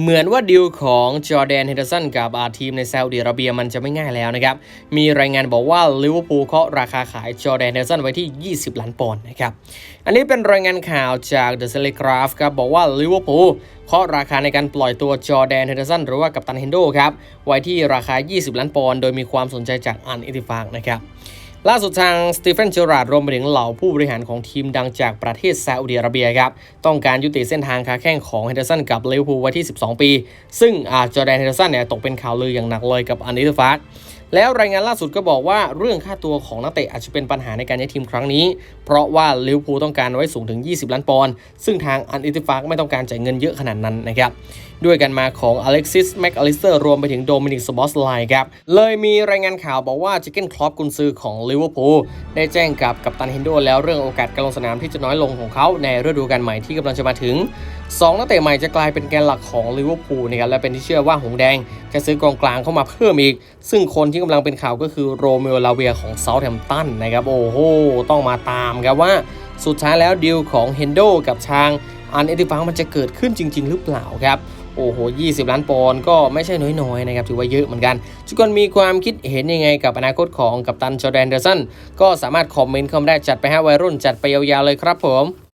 เหมือนว่าดีลของจอร์แดนเฮนเดอร์สันกับอาทีมในซาอุดิอาระเบียมันจะไม่ง่ายแล้วนะครับ มีรายงานบอกว่าลิเวอร์พูลเคาะราคาขายจอร์แดนเฮนเดอร์สันไว้ที่ 20 ล้านปอนด์นะครับ อันนี้เป็นรายงานข่าวจาก The Telegraph ครับบอกว่าลิเวอร์พูลเคาะราคาในการปล่อยตัวจอร์แดนเฮนเดอร์สันหรือว่ากัปตันเฮนโดครับไว้ที่ราคา 20 ล้านปอนด์โดยมีความสนใจจากอันอิติฟากนะครับ ล่าสุดทางสตีเฟนเจอราร์ดรวมไปถึงเหล่าผู้บริหารของทีมดังจากประเทศซาอุดิอาระเบียครับ ต้องการยุติเส้นทางค้าแข่งของเฮนเดอร์สันกับเลวพูไว้ที่ 12 ปี ซึ่งอาจอแดนเฮนเดอร์สันเนี่ยตกเป็นข่าวลืออย่างหนักเลยกับอันดิเดอร์ฟาร์ แล้วรายงานล่าสุดก็บอกว่าเรื่องค่าตัวของนักเตะอาจจะเป็นปัญหาในการย้ายทีมครั้งนี้ เพราะว่าลิเวอร์พูลต้องการไว้สูงถึง 20 ล้านปอนด์ซึ่งทางอันดิตอร์ฟาร์ไม่ต้องการจ่ายเงินเยอะขนาดนั้นนะครับด้วยกันมาของอเล็กซิสแม็กอลิสเตอร์รวมไปถึงโดมินิกสบอสไลครับ เลยมีรายงานข่าวบอกว่าจิเก้นคลอปกุนซือของลิเวอร์พูลได้แจ้งกับกัปตันเฮนโดแล้วเรื่องโอกาสการลงสนามที่จะน้อยลงของเขาในฤดูกาลใหม่ที่กำลังจะมาถึง 2นักเตะใหม่จะกลายเป็นแกนหลักของลิเวอร์พูลนะครับและเป็นที่เชื่อว่าหงแดง จะซื้อกองกลางเข้ามาเพิ่มอีก ซึ่งคนที่กำลังเป็นข่าวก็คือโรเมโอลาเวียของเซาท์แฮมป์ตันนะครับโอ้โหต้องมาตามครับว่าสุดท้ายแล้วดีลของเฮนโดกับทางอันเอติฟังมันจะเกิดขึ้นจริง ๆ หรือเปล่าครับโอ้โห 20 ล้านปอนด์ก็ไม่ใช่น้อยๆนะครับ ถือว่าเยอะเหมือนกัน ทุกคนมีความคิดเห็นยังไงกับอนาคตของกัปตันจอร์แดนเดอร์สัน ก็สามารถคอมเมนต์เข้ามาได้จัดไปให้วัยรุ่นจัดไปยาวๆเลยครับผม